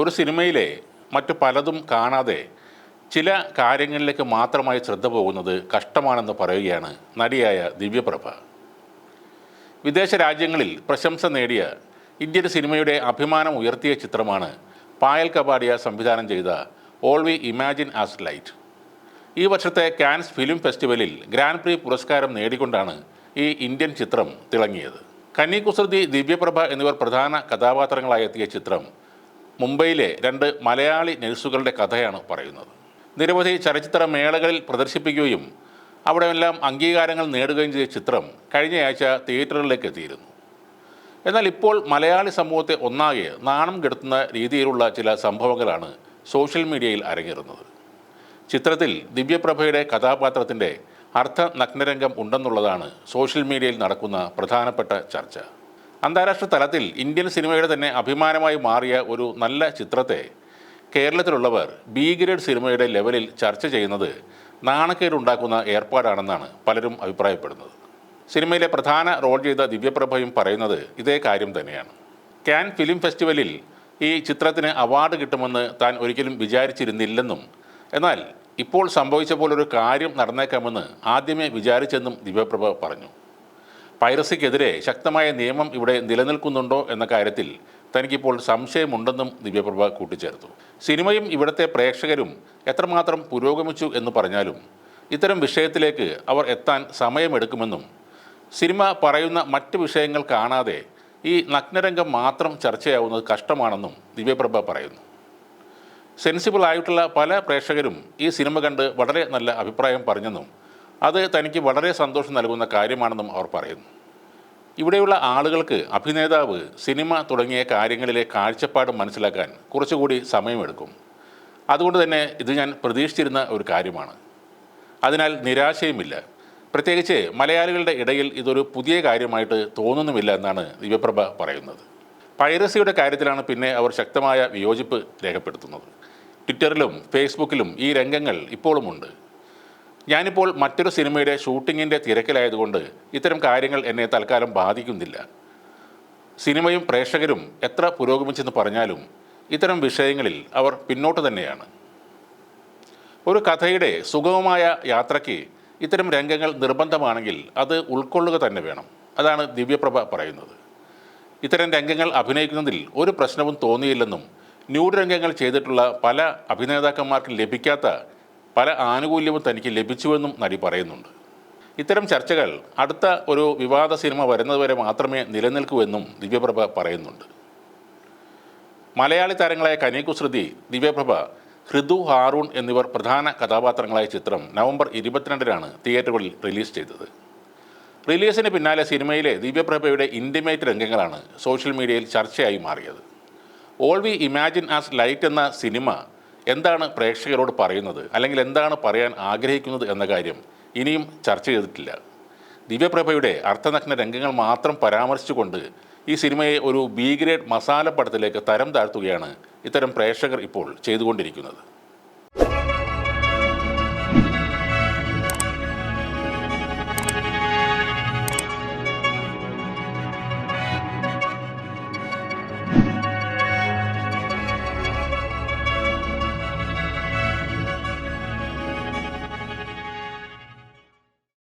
ഒരു സിനിമയിലെ മറ്റു പലതും കാണാതെ ചില കാര്യങ്ങളിലേക്ക് മാത്രമായി ശ്രദ്ധ പോകുന്നത് കഷ്ടമാണെന്ന് പറയുകയാണ് നടിയായ ദിവ്യപ്രഭ. വിദേശ രാജ്യങ്ങളിൽ പ്രശംസ നേടിയ ഇന്ത്യൻ സിനിമയുടെ അഭിമാനം ഉയർത്തിയ ചിത്രമാണ് പായൽ കപാടിയ സംവിധാനം ചെയ്ത All We Imagine as Light ഈ വർഷത്തെ കാൻസ് ഫിലിം ഫെസ്റ്റിവലിൽ ഗ്രാൻഡ് പ്രീ പുരസ്കാരം നേടിക്കൊണ്ടാണ് ഈ ഇന്ത്യൻ ചിത്രം തിളങ്ങിയത്. കന്നി കുസൃതി ദിവ്യപ്രഭ എന്നിവർ പ്രധാന കഥാപാത്രങ്ങളായെത്തിയ ചിത്രം മുംബൈയിലെ രണ്ട് മലയാളി നഴ്സുകളുടെ കഥയാണ് പറയുന്നത്. നിരവധി ചലച്ചിത്ര മേളകളിൽ പ്രദർശിപ്പിക്കുകയും അവിടെയെല്ലാം അംഗീകാരങ്ങൾ നേടുകയും ചെയ്ത ചിത്രം കഴിഞ്ഞയാഴ്ച തിയേറ്ററുകളിലേക്ക് എത്തിയിരുന്നു. എന്നാൽ ഇപ്പോൾ മലയാളി സമൂഹത്തെ ഒന്നാകെ നാണം കെടുത്തുന്ന രീതിയിലുള്ള ചില സംഭവങ്ങളാണ് സോഷ്യൽ മീഡിയയിൽ അരങ്ങേറുന്നത്. ചിത്രത്തിൽ ദിവ്യപ്രഭയുടെ കഥാപാത്രത്തിന്റെ അർത്ഥ നഗ്നരംഗം ഉണ്ടെന്നുള്ളതാണ് സോഷ്യൽ മീഡിയയിൽ നടക്കുന്ന പ്രധാനപ്പെട്ട ചർച്ച. അന്താരാഷ്ട്ര തലത്തിൽ ഇന്ത്യൻ സിനിമയുടെ തന്നെ അഭിമാനമായി മാറിയ ഒരു നല്ല ചിത്രത്തെ കേരളത്തിലുള്ളവർ ബി ഗ്രേഡ് സിനിമയുടെ ലെവലിൽ ചർച്ച ചെയ്യുന്നത് നാണക്കേടുണ്ടാക്കുന്ന ഏർപ്പാടാണെന്നാണ് പലരും അഭിപ്രായപ്പെടുന്നത്. സിനിമയിലെ പ്രധാന റോൾ ചെയ്ത ദിവ്യപ്രഭയും പറയുന്നത് ഇതേ കാര്യം തന്നെയാണ്. ക്യാൻ ഫിലിം ഫെസ്റ്റിവലിൽ ഈ ചിത്രത്തിന് അവാർഡ് കിട്ടുമെന്ന് താൻ ഒരിക്കലും വിചാരിച്ചിരുന്നില്ലെന്നും എന്നാൽ ഇപ്പോൾ സംഭവിച്ച പോലൊരു കാര്യം നടന്നേക്കാമെന്ന് ആദ്യമേ വിചാരിച്ചെന്നും ദിവ്യപ്രഭ പറഞ്ഞു. പൈറസിക്കെതിരെ ശക്തമായ നിയമം ഇവിടെ നിലനിൽക്കുന്നുണ്ടോ എന്ന കാര്യത്തിൽ തനിക്കിപ്പോൾ സംശയമുണ്ടെന്നും ദിവ്യപ്രഭ കൂട്ടിച്ചേർത്തു. സിനിമയും ഇവിടുത്തെ പ്രേക്ഷകരും എത്രമാത്രം പുരോഗമിച്ചു എന്ന് പറഞ്ഞാലും ഇത്തരം വിഷയത്തിലേക്ക് അവർ എത്താൻ സമയമെടുക്കുമെന്നും സിനിമ പറയുന്ന മറ്റ് വിഷയങ്ങൾ കാണാതെ ഈ നഗ്നരംഗം മാത്രം ചർച്ചയാവുന്നത് കഷ്ടമാണെന്നും ദിവ്യപ്രഭ പറയുന്നു. സെൻസിബിൾ ആയിട്ടുള്ള പല പ്രേക്ഷകരും ഈ സിനിമ കണ്ട് വളരെ നല്ല അഭിപ്രായം പറഞ്ഞെന്നും അത് തനിക്ക് വളരെ സന്തോഷം നൽകുന്ന കാര്യമാണെന്നും അവർ പറയുന്നു. ഇവിടെയുള്ള ആളുകൾക്ക് അഭിനേതാവ് സിനിമ തുടങ്ങിയ കാര്യങ്ങളിലെ കാഴ്ചപ്പാട് മനസ്സിലാക്കാൻ കുറച്ചുകൂടി സമയമെടുക്കും. അതുകൊണ്ട് തന്നെ ഇത് ഞാൻ പ്രതീക്ഷിച്ചിരുന്ന ഒരു കാര്യമാണ്. അതിനാൽ നിരാശയുമില്ല. പ്രത്യേകിച്ച് മലയാളികളുടെ ഇടയിൽ ഇതൊരു പുതിയ കാര്യമായിട്ട് തോന്നുന്നുമില്ല എന്നാണ് ദിവ്യപ്രഭ പറയുന്നത്. പൈറസിയുടെ കാര്യത്തിലാണ് പിന്നെ അവർ ശക്തമായ വിയോജിപ്പ് രേഖപ്പെടുത്തുന്നത്. ട്വിറ്ററിലും ഫേസ്ബുക്കിലും ഈ രംഗങ്ങൾ ഇപ്പോഴുമുണ്ട്. ഞാനിപ്പോൾ മറ്റൊരു സിനിമയുടെ ഷൂട്ടിങ്ങിന്റെ തിരക്കിലായതുകൊണ്ട് ഇത്തരം കാര്യങ്ങൾ എന്നെ തൽക്കാലം ബാധിക്കുന്നില്ല. സിനിമയും പ്രേക്ഷകരും എത്ര പുരോഗമിച്ചെന്ന് പറഞ്ഞാലും ഇത്തരം വിഷയങ്ങളിൽ അവർ പിന്നോട്ട് തന്നെയാണ്. ഒരു കഥയുടെ സുഗമമായ യാത്രയ്ക്ക് ഇത്തരം രംഗങ്ങൾ നിർബന്ധമാണെങ്കിൽ അത് ഉൾക്കൊള്ളുക തന്നെ വേണം. അതാണ് ദിവ്യപ്രഭ പറയുന്നത്. ഇത്തരം രംഗങ്ങൾ അഭിനയിക്കുന്നതിൽ ഒരു പ്രശ്നവും തോന്നിയില്ലെന്നും ന്യൂഡ് രംഗങ്ങൾ ചെയ്തിട്ടുള്ള പല അഭിനേതാക്കന്മാർക്കും ലഭിക്കാത്ത പല ആനുകൂല്യവും തനിക്ക് ലഭിച്ചുവെന്നും നടി പറയുന്നുണ്ട്. ഇത്തരം ചർച്ചകൾ അടുത്ത ഒരു വിവാദ സിനിമ വരുന്നതുവരെ മാത്രമേ നിലനിൽക്കൂ ദിവ്യപ്രഭ പറയുന്നുണ്ട്. മലയാളി താരങ്ങളായ കനീകുശ്രുതി ദിവ്യപ്രഭ ഹൃദു ഹാറൂൺ എന്നിവർ പ്രധാന കഥാപാത്രങ്ങളായ ചിത്രം നവംബർ ഇരുപത്തിരണ്ടിനാണ് തിയേറ്ററുകളിൽ റിലീസ് ചെയ്തത്. റിലീസിന് പിന്നാലെ സിനിമയിലെ ദിവ്യപ്രഭയുടെ ഇന്റിമേറ്റ് രംഗങ്ങളാണ് സോഷ്യൽ മീഡിയയിൽ ചർച്ചയായി മാറിയത്. All We Imagine as Light എന്ന സിനിമ എന്താണ് പ്രേക്ഷകരോട് പറയുന്നത്? അല്ലെങ്കിൽ എന്താണ് പറയാൻ ആഗ്രഹിക്കുന്നത് എന്ന കാര്യം ഇനിയും ചർച്ച ചെയ്തിട്ടില്ല. ദിവ്യപ്രഭയുടെ അർത്ഥനഗ്ന രംഗങ്ങൾ മാത്രം പരാമർശിച്ചുകൊണ്ട് ഈ സിനിമയെ ഒരു ബി ഗ്രേഡ് മസാല പടത്തിലേക്ക് തരം താഴ്ത്തുകയാണ് ഇത്തരം പ്രേക്ഷകർ ഇപ്പോൾ ചെയ്തുകൊണ്ടിരിക്കുന്നത്.